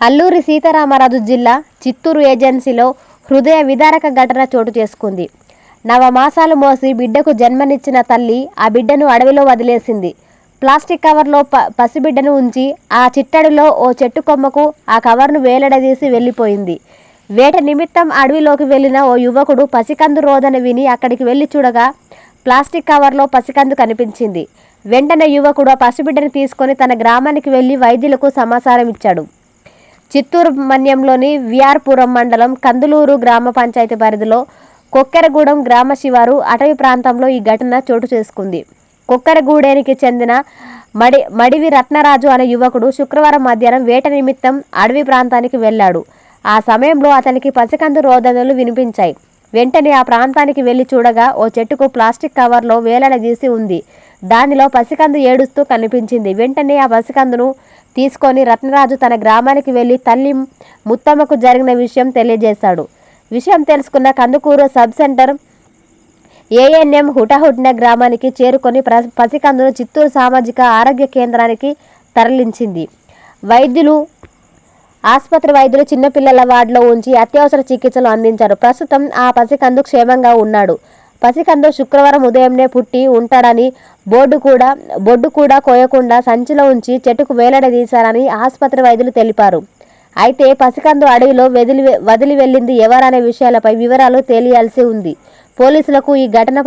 అల్లూరి సీతారామరాజు జిల్లా చిత్తూరు ఏజెన్సీలో హృదయ విదారక ఘటన చోటు చేసుకుంది. నవమాసాలు మోసి బిడ్డకు జన్మనిచ్చిన తల్లి ఆ బిడ్డను అడవిలో వదిలేసింది. ప్లాస్టిక్ కవర్లో ప పసిబిడ్డను ఉంచి ఆ చిట్టడిలో ఓ చెట్టు కొమ్మకు ఆ కవర్ను వేలడదీసి వెళ్ళిపోయింది. వేట నిమిత్తం అడవిలోకి వెళ్ళిన ఓ యువకుడు పసికందు రోదన విని అక్కడికి వెళ్ళి చూడగా ప్లాస్టిక్ కవర్లో పసికందు కనిపించింది. వెంటనే యువకుడు ఆ పసిబిడ్డను తీసుకొని తన గ్రామానికి వెళ్ళి వైద్యులకు సమాచారం ఇచ్చాడు చిత్తూరు మన్యంలోని విఆర్పురం మండలం కందులూరు గ్రామ పంచాయతీ పరిధిలో కొక్కెరగూడెం గ్రామ శివారు అటవీ ప్రాంతంలో ఈ ఘటన చోటు చేసుకుంది. కొక్కరగూడెనికి చెందిన మడి మడివి రత్నరాజు అనే యువకుడు శుక్రవారం మధ్యాహ్నం వేట నిమిత్తం అడవి ప్రాంతానికి వెళ్ళాడు. ఆ సమయంలో అతనికి పసికందు రోదనలు వినిపించాయి. వెంటనే ఆ ప్రాంతానికి వెళ్ళి చూడగా ఓ చెట్టుకు ప్లాస్టిక్ కవర్లో వేలాడదీసి ఉంది. దానిలో పసికందు ఏడుస్తూ కనిపించింది. వెంటనే ఆ పసికందును తీసుకొని రత్నరాజు తన గ్రామానికి వెళ్ళి తల్లి ముత్తమ్మకు జరిగిన విషయం తెలియజేశాడు. విషయం తెలుసుకున్న కందుకూరు సబ్ సెంటర్ ఏఎన్ఎం హుటాహుటిన గ్రామానికి చేరుకొని పసికందును చిత్తూరు సామాజిక ఆరోగ్య కేంద్రానికి తరలించింది. వైద్యులు ఆసుపత్రి వైద్యులు చిన్నపిల్లల వార్డులో ఉంచి అత్యవసర చికిత్సలు అందించారు. ప్రస్తుతం ఆ పసికందు క్షేమంగా ఉన్నాడు. పసికందు శుక్రవారం ఉదయంనే పుట్టి ఉంటాడని బోర్డు కూడా బొడ్డు కూడా కోయకుండా సంచిలో ఉంచి చెట్టుకు వేలాడదీశారని ఆసుపత్రి వైద్యులు తెలిపారు. అయితే పసికందు అడవిలో వదిలి వదిలి వెళ్ళింది ఎవరనే విషయాలపై వివరాలు తెలియాల్సి ఉంది. పోలీసులకు ఈ ఘటన